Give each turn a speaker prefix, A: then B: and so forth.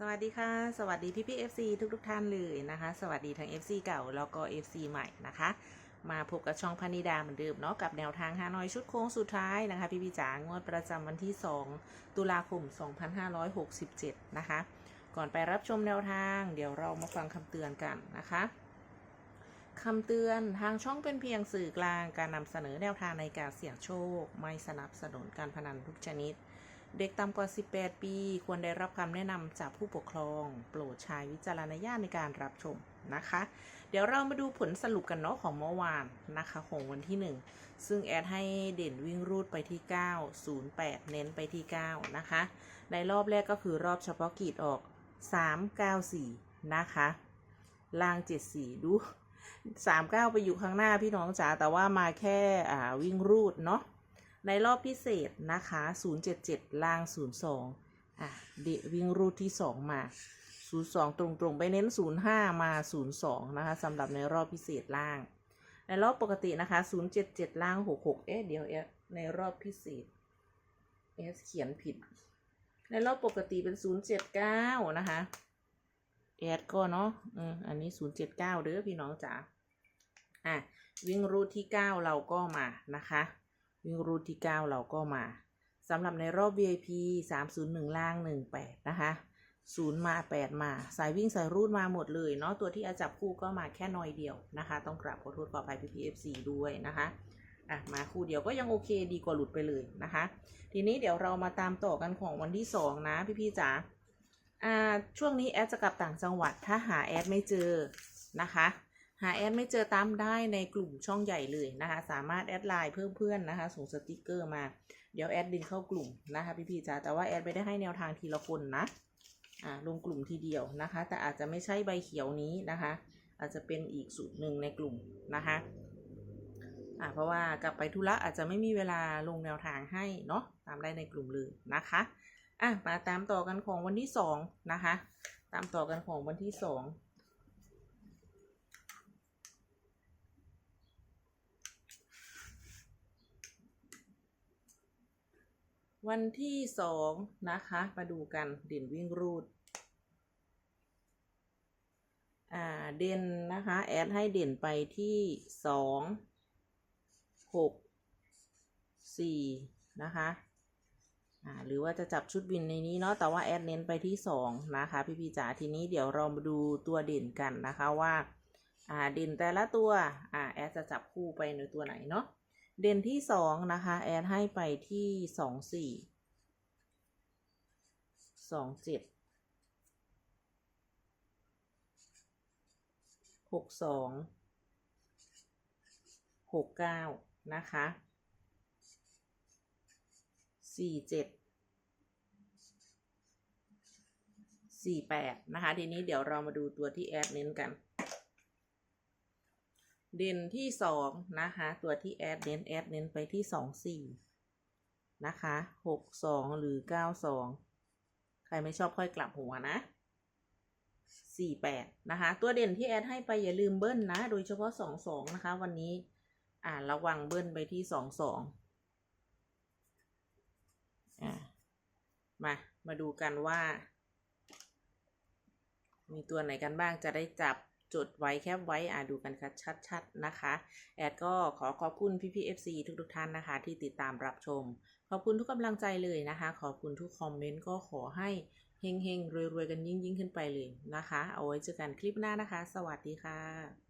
A: สวัสดีค่ะ สวัสดีพี่พี่ FC ทุกทุกท่านเลยนะคะ สวัสดีทั้ง FC เก่าแล้วก็ FC ใหม่นะคะ มาพบกับช่องพานิดาเหมือนเดิมเนาะกับแนวทางฮานอยชุดโค้งสุดท้ายนะคะ พี่พี่จ๋างวดประจำวันที่ 2 ตุลาคม 2567 นะคะ ก่อนไปรับชมแนวทาง เดี๋ยวเรามาฟังคำเตือนกันนะคะคำเตือนทางช่องเป็นเพียงสื่อกลางการนำเสนอแนวทางในการเสี่ยงโชค ไม่สนับสนุนการพนันทุกชนิด เด็กต่ำกว่า 18 ปี ควรได้รับคำแนะนำจากผู้ปกครอง โปรดใช้วิจารณญาณในการรับชมนะคะ เดี๋ยวเรามาดูผลสรุปกันเนาะของเมื่อวานนะคะของวันที่ 1 ซึ่งแอดให้เด่นวิ่งรูดไปที่ 9 08 เน้นไปที่ 9 นะคะ ในรอบแรกก็คือรอบเฉพาะกิจออก 394 นะคะล่าง 74 ดู 39 ไปอยู่ข้างหน้าพี่น้องจ๋าแต่ว่ามาแค่วิ่งรูดเนาะ ในรอบพิเศษนะคะ 077 ล่าง 02 อะเดวิ่งรูทที่ 2 มา 02 ตรงๆ ไปเน้น 05 มา 02 นะคะสำหรับในรอบพิเศษล่าง ในรอบปกตินะคะ 077 ล่าง 66 เอ๊ะเดี๋ยวเอ๊ะในรอบพิเศษเอสเขียนผิด ในรอบปกติเป็น 079 นะคะแอดก็เนาะอืมอันนี้ 079 เด้อพี่น้องจ๋าอะวิ่งรูทที่ 9 เราก็มานะคะ วิ่งรูทที่ 9 เราก็มาสำหรับในรอบ VIP 301 ล่าง 18 นะคะ 0 มา 8 มา สายวิ่งสายรูดมาหมดเลยเนาะ ตัวที่อาจับคู่ก็มาแค่น้อยเดียวนะคะ ต้องกราบขอโทษขออภัย PPFC ด้วยนะคะ อะ มาคู่เดียวก็ยังโอเคดีกว่าหลุดไปเลยนะคะ ทีนี้เดี๋ยวเรามาตามต่อกันของวันที่ 2 นะพี่ๆจ๋า อ่า ช่วงนี้แอดจะกลับต่างจังหวัด ถ้าหาแอดไม่เจอนะคะ หาแอดไม่เจอตามได้ในกลุ่มช่องใหญ่เลยนะคะ สามารถแอดไลน์เพิ่มเพื่อนนะคะ ส่งสติกเกอร์มา เดี๋ยวแอดดึงเข้ากลุ่มนะคะพี่พี่ๆจ๋าแต่ว่าแอดไม่ได้ให้แนวทางทีละคนนะอ่าลงกลุ่มทีเดียวนะคะ แต่อาจจะไม่ใช่ใบเขียวนี้นะคะ อาจจะเป็นอีกสูตรหนึ่งในกลุ่มนะคะอ่าเพราะว่ากลับไปธุระอาจจะไม่มีเวลาลงแนวทางให้เนาะตามได้ในกลุ่มเลยนะคะอะมาตามต่อกันของวันที่สองนะคะ ตามต่อกันของวันที่สอง วันที่สองนะคะ มาดูกันเด่นวิ่งรูด อ่า เด่นนะคะ แอดให้เด่นไปที่สองหกสี่นะคะ อ่า หรือว่าจะจับชุดวินในนี้เนาะ แต่ว่าแอดเน้นไปที่สองนะคะ พี่พี่จ๋า ทีนี้เดี๋ยวเรามาดูตัวเด่นกันนะคะว่า อ่า เด่นแต่ละตัว อ่า แอดจะจับคู่ไปในตัวไหนเนาะ เด่นที่สองนะคะ แอดให้ไปที่สองสี่สองเจ็ดหกสองหกเก้านะคะสี่เจ็ดสี่แปดนะคะ ทีนี้เดี๋ยวเรามาดูตัวที่แอดเน้นกัน เด่นที่สองนะคะตัวที่แอดเน้นแอดเน้นไปที่สองสี่นะคะหกสองหรือเก้าสองใครไม่ชอบค่อยกลับหัวนะสี่แปดนะคะ ตัวเด่นที่แอดให้ไปอย่าลืมเบิ้ลนะ โดยเฉพาะสองสองนะคะ วันนี้อ่าระวังเบิ้ลไปที่สองสองอ่ามา มาดูกันว่า มีตัวไหนกันบ้างจะได้จับ จดไว้แคบไว้อ่าดูกันชัดๆนะคะ แอดก็ขอขอบคุณพี่พีเอฟซีทุกๆท่านนะคะ ที่ติดตามรับชม ขอบคุณทุกกำลังใจเลยนะคะ ขอบคุณทุกคอมเมนต์ก็ขอให้เฮงๆรวยๆกันยิ่งๆ ขึ้นไปเลยนะคะ เอาไว้เจอกันคลิปหน้านะคะ สวัสดีค่ะ